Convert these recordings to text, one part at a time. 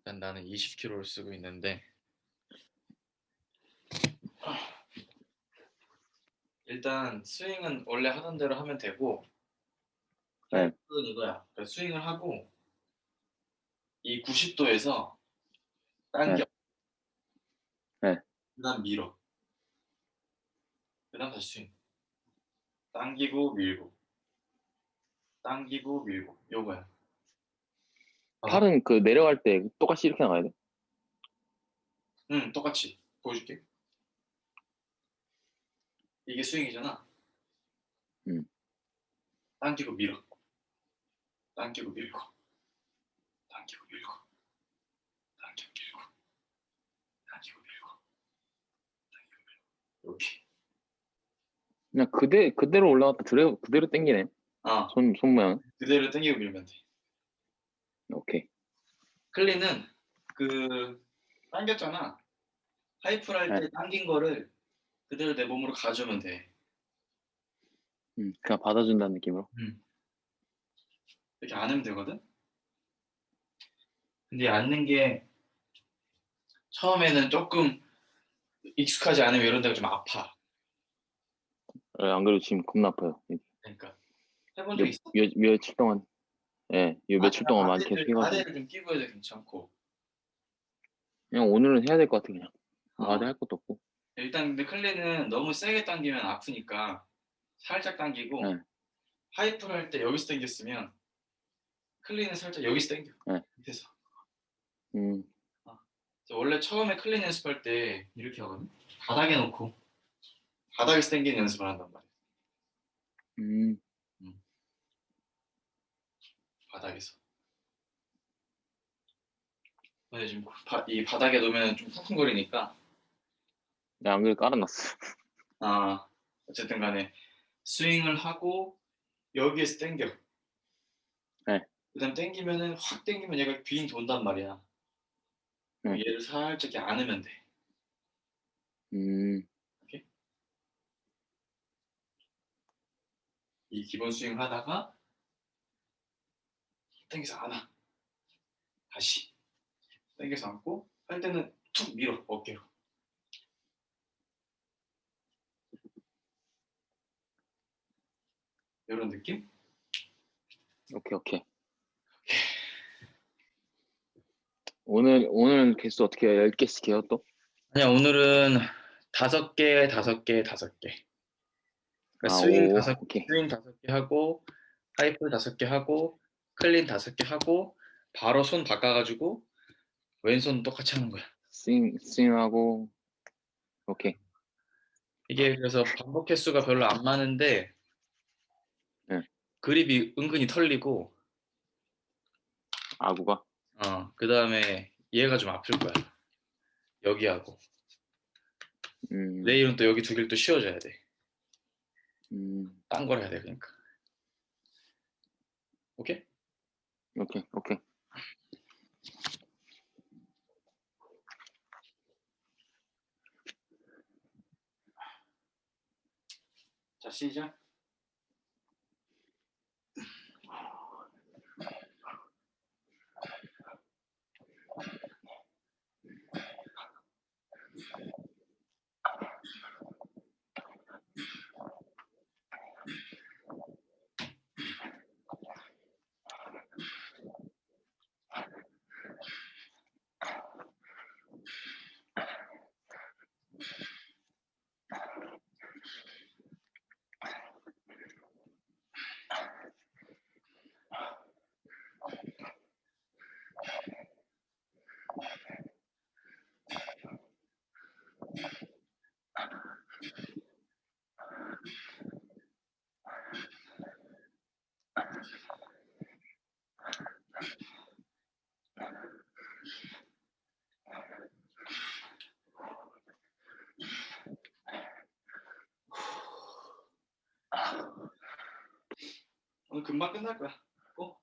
일단 나는 20kg를 쓰고 있는데 일단 스윙은 원래 하던 대로 하면 되고 네. 그건 이거야. 그러니까 스윙을 하고 이 90도에서 당겨. 네. 그다음 밀어. 그다음 다시 스윙. 당기고 밀고. 당기고 밀고. 요거야. 어. 팔은 그 내려갈 때 똑같이 이렇게 나가야 돼? 응, 똑같이 보여줄게. 이게 스윙이잖아. 음. 당기고 밀어. 당기고 밀고. 당기고 밀고. 당기고 밀고. 당기고 밀고. 당기고 밀고. 이렇게. 그냥 그대, 그대로 올라갔다 그대로, 그대로 당기네. 아, 손, 손 모양. 그대로 당기고 밀면 돼. 오케이. 클린은 그 당겼잖아. 하이프를 할 때 네. 당긴 거를 그대로 내 몸으로 가져오면 돼. 음, 그냥 받아준다는 느낌으로. 이렇게 안으면 되거든. 근데 앉는 게 처음에는 조금 익숙하지 않으면 이런 데가 좀 아파. 예, 안 그래도 지금 겁나 아파요. 그러니까 해본 적 몇, 있어? 몇, 며칠 동안, 예, 이 며칠 동안 많이 계속 바디를, 해가지고. 바디를 좀 끼고 해도 괜찮고. 그냥 오늘은 해야 될 것 같아, 그냥. 어. 바디 할 것도 없고. 일단 근데 클린은 너무 세게 당기면 아프니까 살짝 당기고 네. 하이프를 할 때 여기서 당겼으면 클린은 살짝 여기서 당겨. 네. 밑에서. 음, 저 원래 처음에 클린 연습할 때 이렇게 하거든. 바닥에 놓고 바닥에서 당기는 연습을 한단 말이야. 음, 바닥에서. 근데 지금 바, 이 바닥에 놓으면 좀 쿵쿵거리니까 내가 안 그래도 깔아놨어. 아 어쨌든 간에 스윙을 하고 여기에서 당겨. 네. 그다음 당기면은 확 당기면 얘가 빙 돈단 말이야. 네. 얘를 살짝 이렇게 안으면 돼. 음, 이 기본 스윙을 하다가 당겨서 안아. 다시 당겨서 안고 할 때는 툭 밀어 어깨로. 이런 느낌? 오케이, 오케이. 오늘, 오늘 개수 어떻게 해요? 10개씩 해요, 또? 아니야 오늘은 다섯 개, 다섯 개, 다섯 개. 그러니까 아, 스윙 오, 다섯 오케이. 스윙 다섯 개 하고 하이프 다섯 개 하고 클린 다섯 개 하고 바로 손 바꿔가지고 왼손 똑같이 하는 거야. 스윙, 스윙하고, 오케이. 이게 그래서 반복 횟수가 별로 안 많은데 네. 그립이 은근히 털리고 아구가? 어, 그 다음에 얘가 좀 아플 거야. 여기 하고 음, 내일은 또 여기 두 개를 또 씌워줘야 돼. 음, 딴걸 해야 돼 그러니까. 오케이? 오케이, 오케이. 자 시작. 오늘 금방 끝날 거야. 어?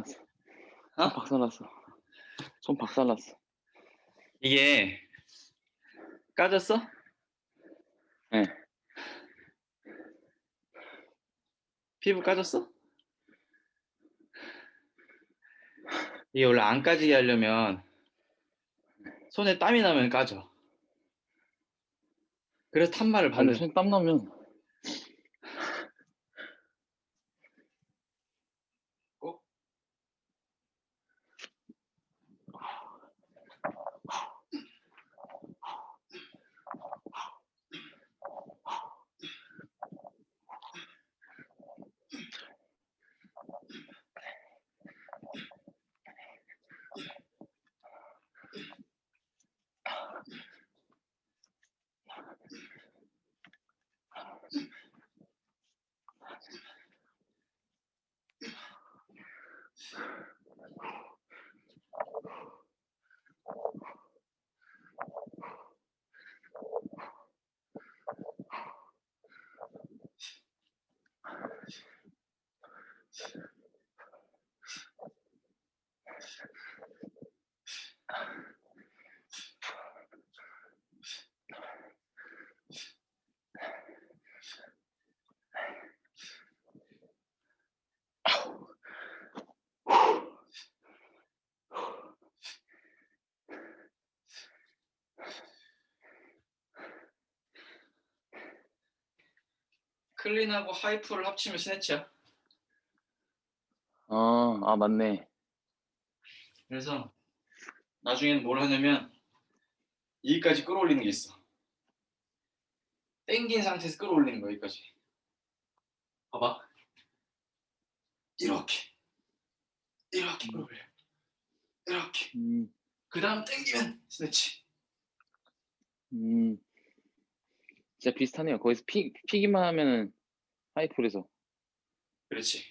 박살났어. 어? 손 박살났어. 손 박살났어. 이게 까졌어? 네. 피부 까졌어? 이게 원래 안 까지게 하려면 손에 땀이 나면 까져. 그래서 탄말을 아니 바르. 손땀 나면 클린하고 하이프를 합치면 스네치야. 아, 아 맞네. 그래서 나중에는 뭘 하냐면 여기까지 끌어올리는 게 있어. 땡긴 상태에서 끌어올리는 거야 여기까지. 봐봐. 이렇게 이렇게 끌어올려. 이렇게. 음, 그 다음 땡기면 스네치. 음. 진짜 비슷하네요. 거기서 피, 피기만 하면은 하이풀에서 그렇지.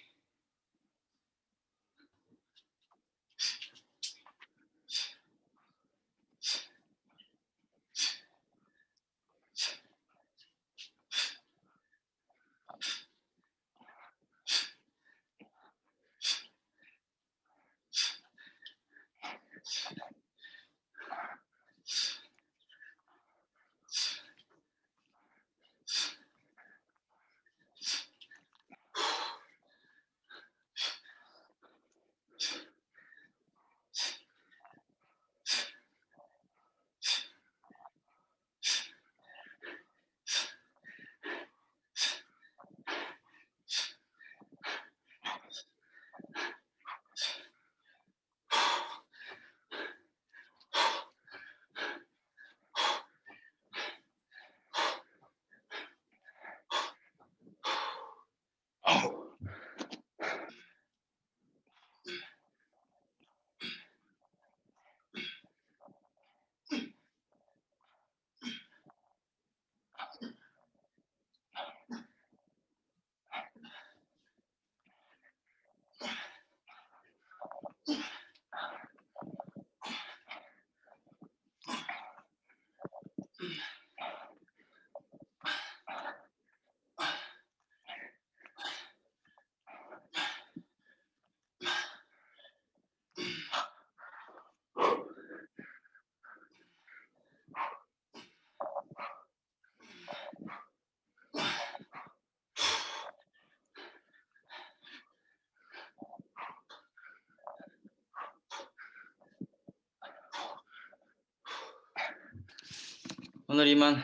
오늘 이만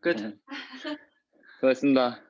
끝. 네. 수고하셨습니다.